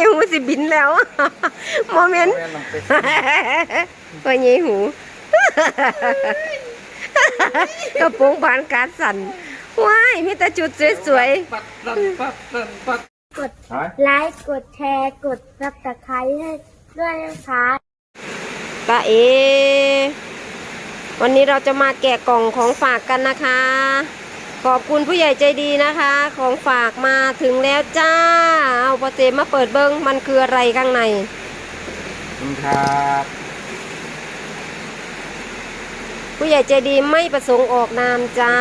ยหูสิบินแล้วโมเมนต์แม่นำไปพ่อใหญ่หูกระโปรงบานการดสั่นว้ายมีแต่จุดสวยปัดปัดปัดปัดปัดกดหายไลค์กดแชร์กดซับสไครต์ให้ด้วยนะคะๆตาเอวันนี้เราจะมาแกะกล่องของฝากกันนะคะ ขอบคุณผู้ใหญ่ใจดีนะคะ ของฝากมาถึงแล้วจ้า เอาปอเจมาเปิดเบิ้งมันคืออะไรข้างในขอบคุณครับ ผู้ใหญ่ใจดีไม่ประสงค์ออกนามจ้า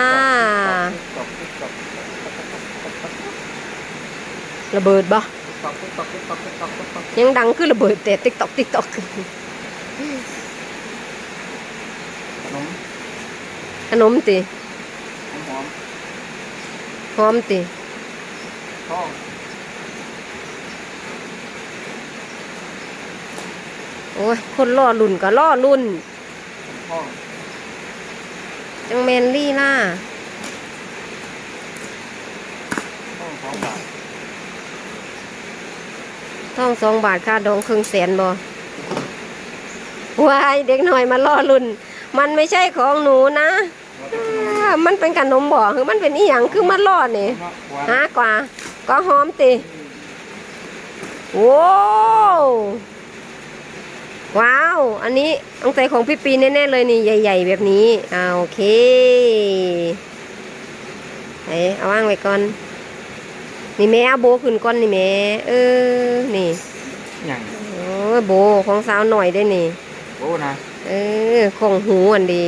ตบตบตบระเบิดบ่ตบตบตบตบตบตบยังดังขึ้นระเบิดแต่ติ๊กตอกติ๊กตอกขนมขนมติหอม หอมติทองโอ้ยคนล่อลุ่นก็ล่อลุ่นทองจังแมนลี่ล่าทองสองบาทท่องสองบาทค่าดองครึ่งแสนบ่วายเด็กหน่อยมาล่อลุ่น มันไม่ใช่ของหนูนะ อ่ามันเป็นขนมบ่คือมันเป็นอีหยังคือมันล่อนี่เนาะหวานหากว่า ก็หอมติโว้วว้าว อันนี้ต้องใจของพี่ปีแน่ๆเลยนี่ใหญ่ ๆ แบบนี้อ่าโอเคไหนเอาว่างไว้ก่อน นี่แม่เอาโบขึ้นก่อนนี่แม่เออ นี่หยังโอ้ยโบของสาวหน่อยได้นี่โอ้นะ เออ ของหูอันดี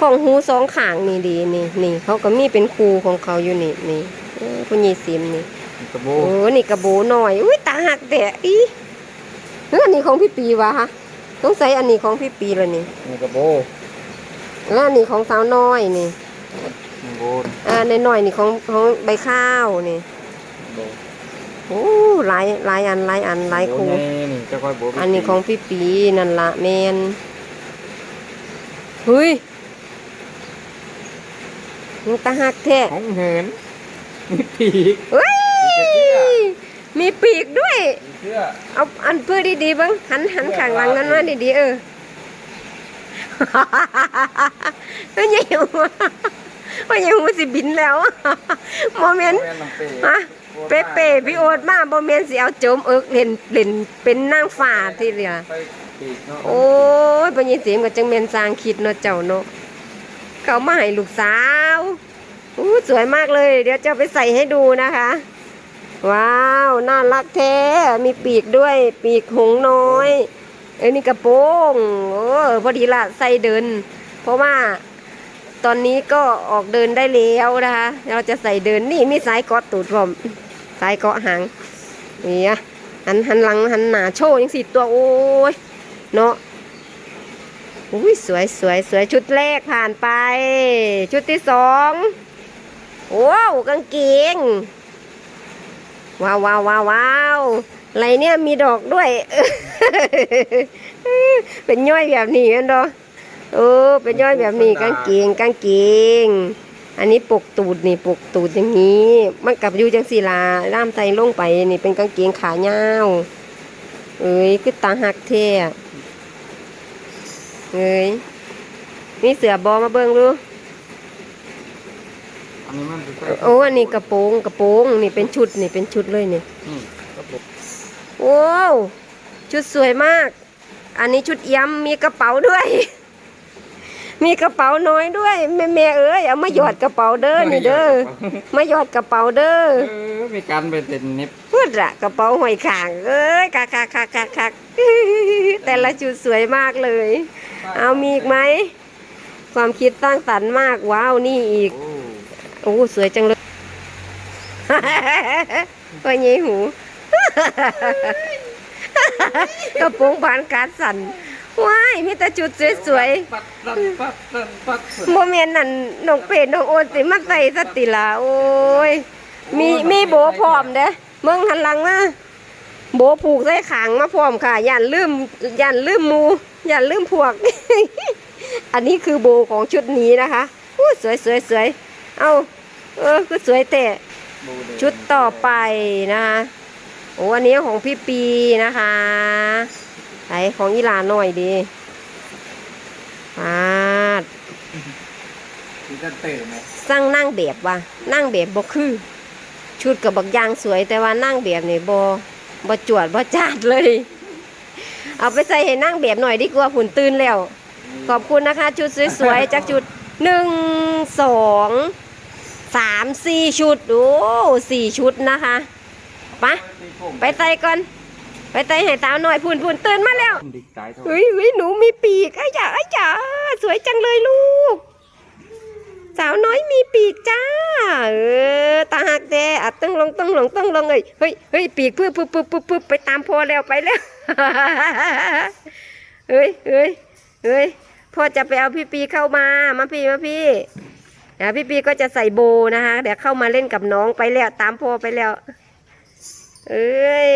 ของหูสองข้างนี่ดีนี่นี่เขาก็มีเป็นครูของเขาอยู่นี่นี่เออคุณยีซิมนี่มีกระโบโอ้นี่กระโบหน่อยอุ้ยตาหักแต่อีเฮ้ยอันนี้ของพี่ปีวะฮะต้องใส่อันนี้ของพี่ปีเลยนี่มีกระโบแล้วอันนี้ของสาวน้อยนี่มีโบนอ่าในหน่อยๆนี่ของของใบข้าวนี่โบโอ้หลายหลายอันหลายอันหลายครูโบนี่นี่จะค่อยโบอันนี้ของพี่ปีนั่นละแมนเฮ้ย มันตาหักแท้ของเหินมีปีกเฮ้ยมีปีกด้วย มีเสื้อเอาอันเพื่อดีๆบ้างหันหันข้างหลังนั้นมาดีๆเออเฮ้ยยังว่ายังหูสิบินแล้วโมเมนต์แม่นำไปฮะเป๊ะเป๊ะพี่โอ๊ตมาโมเมนต์สิเอาโจมเอิกเล่นเล่นเป็นนางฟ้าที่เรียไปปีกเนาะโอ้ยปัญญาเสียมกับจังเมนสร้างคิดเนาะเจ้าเนาะ เขามาให้ลูกสาวอู้สวยมากเลย เดี๋ยวจะไปใส่ให้ดูนะคะ ว้าว น่ารักแท้ มีปีกด้วย ปีกหงน้อย เอ้ยนี่กระโปรงโอ้พอดีละใส่เดิน เพราะว่าตอนนี้ก็ออกเดินได้แล้วนะคะ เราจะใส่เดินนี่มีสายเกาะตูดผมสายเกาะหางนี่อะหันหันหลังหันหนาโชว์ยังสิตัวโอ้ยเนาะ อุ้ยสวยสวยสวยชุดแรกผ่านไป ชุดที่สองโอ้วกางเกงว้าวว้าวว้าวว้าวอะไรเนี่ยมีดอกด้วย เป็นย่อยแบบนี้กันดอเออเป็นย่อยแบบนี้กางเกงกางเกงอันนี้ปกตูดนี่ปกตูดอย่างนี้ มันกลับอยู่จังสีลาล่ามไตลงไปนี่เป็นกางเกงขายาวเอ้ยคือตาหักเท่อะ เอ้ยมีเสือบอมาเบิ่งดูอันนี้มันจะใส่โอ้อันนี้กระโปรงกระโปรงนี่เป็นชุดนี่เป็นชุดเลยนี่นี่กระโบโอ้วชุดสวยมาก อันนี้ชุดเอี้ยมมีกระเป๋าด้วย มีกระเป๋าน้อยด้วยแม่แม่เอ้ยเอามาหยอดกระเป๋าเด้อนี่เด้อมาหยอดกระเป๋าเด้อเออมีการไปเต็นเน็บพูดละกระเป๋าห้อยขางเอ้ยคักคักคักคักคักแต่ละชุดสวยมากเลย เอามีอีกไหมความคิดสร้างสรรค์มากว้าวนี่อีกโอ้โอ้สวยจังเลยว่าเงี้หูกระโปรงบานการดสั่น ว้ายมีแต่จุดสวยปัดปัดปัดปัดปัดๆโมเมนต์นั่นน้องเป็ดน้องโอนสิมาใส่สติละโอ้ย มีมีโบพร้อมเด้เมืองหันหลังมาโบผูกใส่ขางมาพร้อมค่ะ ย่านลืมย่านลืมหมูย่านลืมพวก อันนี้คือโบของชุดนี้นะคะอู้สวยสวยสวยเอาเออคือสวยแต่ชุดต่อไปนะคะ โอ้อันนี้ของพี่ปีนะคะ ไหนของอีหลาหน่อยดีปาดที่จะตื่นไหมสร้างนั่งแบบว่ะนั่งแบบบ่คือ ชุดกับบักยางสวยแต่ว่านั่งแบบนี่บ่บ่จวดบ่จาดเลย เอาไปใส่ให้นั่งแบบหน่อยดีกว่าผุนตื่นแล้ว ขอบคุณนะคะ ชุดสวยๆจากจุดหนึ่งสองสามสี่ชุด โอ้สี่ชุดนะคะไปะไปใส่ก่อน ไปใส่ให้สาวหน่อยพูนพูนตื่นมาแล้วดิกตายเท่าเฮ้ยเฮ้ยหนูมีปีกไอ้จ๋าไอ้จ๋าสวยจังเลยลูก สาวน้อยมีปีกจ้า เออตาหักแดอะต้องลงต้องลงต้องลงเลยเฮ้ยเฮ้ยปีกปึ๊บปึ๊บปึ๊บปึ๊บปึ๊บไปตามพ่อแล้วไปแล้วเฮ้ยเฮ้ยเฮ้ยพ่อจะไปเอาพี่ปีเข้ามามาพี่มาพี่เดี๋ยวพี่ปีก็จะใส่โบนะคะเดี๋ยวเข้ามาเล่นกับน้องไปแล้วตามพ่อไปแล้ว เอ้ย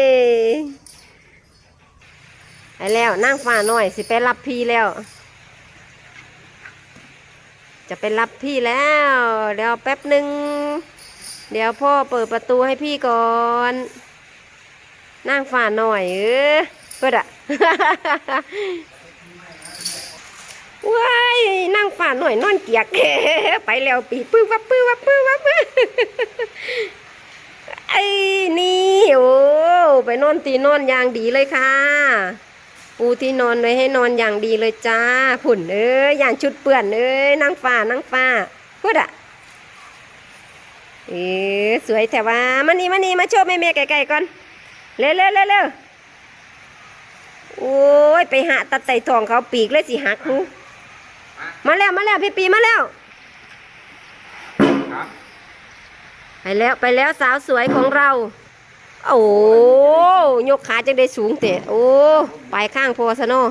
ไปแล้วนั่งฝ่าหน่อย สิไปรับพี่แล้ว จะไปรับพี่แล้ว เดี๋ยวแป๊บหนึ่งเดี๋ยวพ่อเปิดประตูให้พี่ก่อน นั่งฝ่าหน่อยเออเปิดอะว้ายนั่งฝ่าหน่อยนอนเกียกไปแล้วปีปื้วับปื้วับปื้วับปื้อไอ้นี่โอ้ไปนอนตีนอนอย่างดีเลยค่ะ ปูที่นอนเลยให้นอนอย่างดีเลยจ้าผุ่นเอ้ยอย่างชุดเปื่อนเอ้ยนั่งฟ้านั่งฟ้าพูดอะเอ๊สวยแต่ว่ามานี่มานี่มาโชว์แม่แม่ไก่ๆก่อนเร็วเร็วเร็วเร็วโอ้ยไปหาตัดไต่ทองเขาปีกเลยสิหักหูมาแล้วมาแล้วพี่ปีมาแล้วครับไปแล้วไปแล้วสาวสวยของเรา โอ้ยกขาจังได้สูงเตะโอ้ไปข้างพอซะเนาะ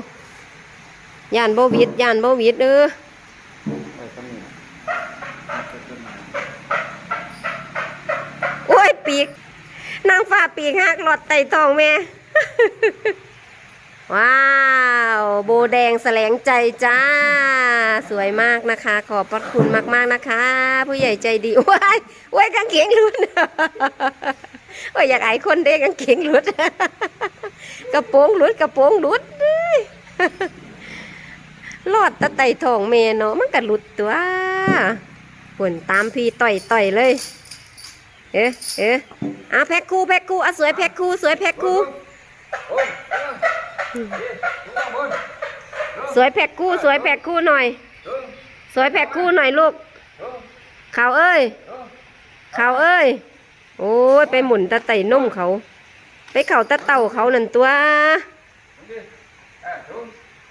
ย่านบ่วิดย่านบ่วิดเออไปตรงนี้โอ้ยปีกนางฟ้าปีกหักหลอดไตทองแม่ ว้าว โบแดงแสลงใจจ้า สวยมากนะคะ ขอบพระคุณมาก ๆ นะคะ ผู้ใหญ่ใจดีว้ายว้ยกางเกงหลุด โอ้ยอยากไอายคนเด้กางเกงหลุด กระโปรงหลุดกระโปรงหลุดเอ้ยรอดตะไต่ทองเมเนาะมันก็หลุดตัวผนตามพี่ต่อยต่อยเลย เอ๊ะเอ๊ะอะแพ็คคู่แพ็คคู่อะสวยแพ็คคู่สวยแพ็คคู่สวยแพ็คคู่สวยแพ็คคู่หน่อย สวยแพ็คคู่หน่อยลูกเขาเอ้ยเขาเอ้ย โอ้ยไปหมุนตะไต่นุ่มเขา ไปเข่าตะเต่าเขานั่นตัวเอ้ยถูก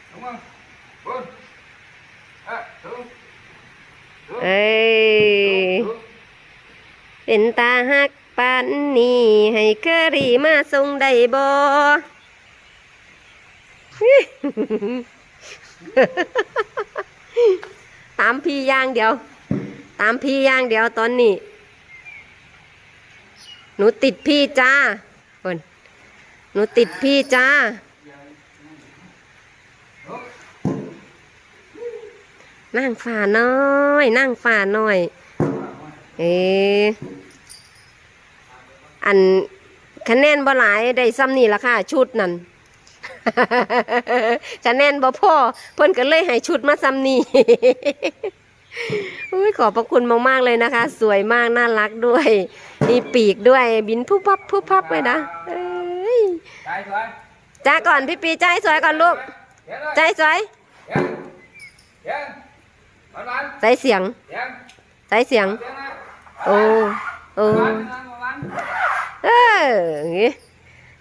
ถูกมั้งถูกเอ้ยถูกเอ้ยเป็นตาหักปานนี้ให้เคอรี่มาส่งได้บ่ตามพี่อย่างเดียว ตามพี่อย่างเดียวตอนนี้ หนูติดพี่จ้าคนหนูติดพี่จ้า นั่งฝ่าน้อย นั่งฝ่าน้อย เอออันคะแนนบ่หลายได้ซ้ำนี่ละค่ะ ชุดนั่นคะแนนบ่พ่อเพิ่นก็เลยให้ชุดมาซ้ำนี่ อุ้ยขอบพระคุณมากๆเลยนะคะ สวยมากน่ารักด้วย มีปีกด้วยบินพุบพับพุบพับเลยนะเอ้ยใจสวยจ้าก่อนพี่ปีใจสวยก่อนลูกใจสวยใส่เสียงใส่เสียง โอ้โอ้เอออย่างงี้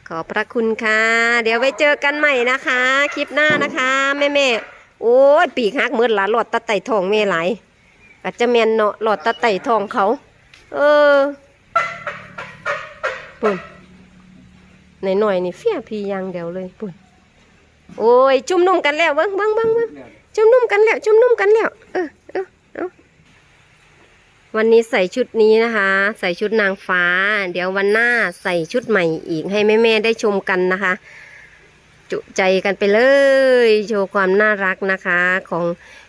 ขอบพระคุณค่ะ เดี๋ยวไว้เจอกันใหม่นะคะ คลิปหน้านะคะ แม่แม่โอ้ย ปีกหักมืดหลาหลอดตะไต่ทองแม่หล อาจจะแมนเนาะหลอดตะไต่ทองเขา เออปุ่นหน่อยๆนี่เฟี้ยพีอยางเดียวเลยปุ่นโอ้ยจุ่มนุ่มกันแล้วเบิ้งเบิ้งเบิ้งเบิ้งจุ่มนุ่มกันแล้วจุ่มนุ่มกันแล้วเออเออเออวันนี้ใส่ชุดนี้นะคะ ใส่ชุดนางฟ้า เดี๋ยววันหน้าใส่ชุดใหม่อีกให้แม่ๆได้ชมกันนะคะ จุใจกันไปเลย โชว์ความน่ารักนะคะของ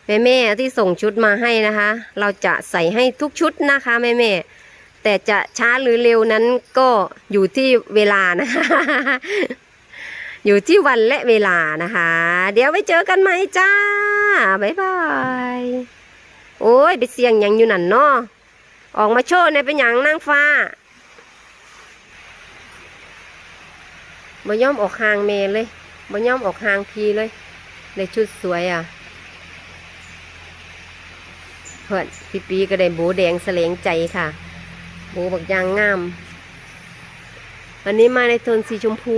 แม่ๆที่ส่งชุดมาให้นะคะ เราจะใส่ให้ทุกชุดนะคะแม่ๆแต่จะช้าหรือเร็วนั้นก็อยู่ที่เวลานะคะอยู่ที่วันและเวลานะคะ เดี๋ยวไว้เจอกันใหม่จ้าบ๊ายบายโอ้ยไปเสียงยังอยู่นั่นเนาะออกมาโชว์ในเป็นหยังนางฟ้าบ่ย่อมออกห่างเมเลยบ่ย่อมออกห่างพีเลยเลยชุดสวยอะ เพื่อนพี่ปีก็ได้โบแดงแสลงใจค่ะโบบักยางงาม วันนี้มาในโทนสีชมพู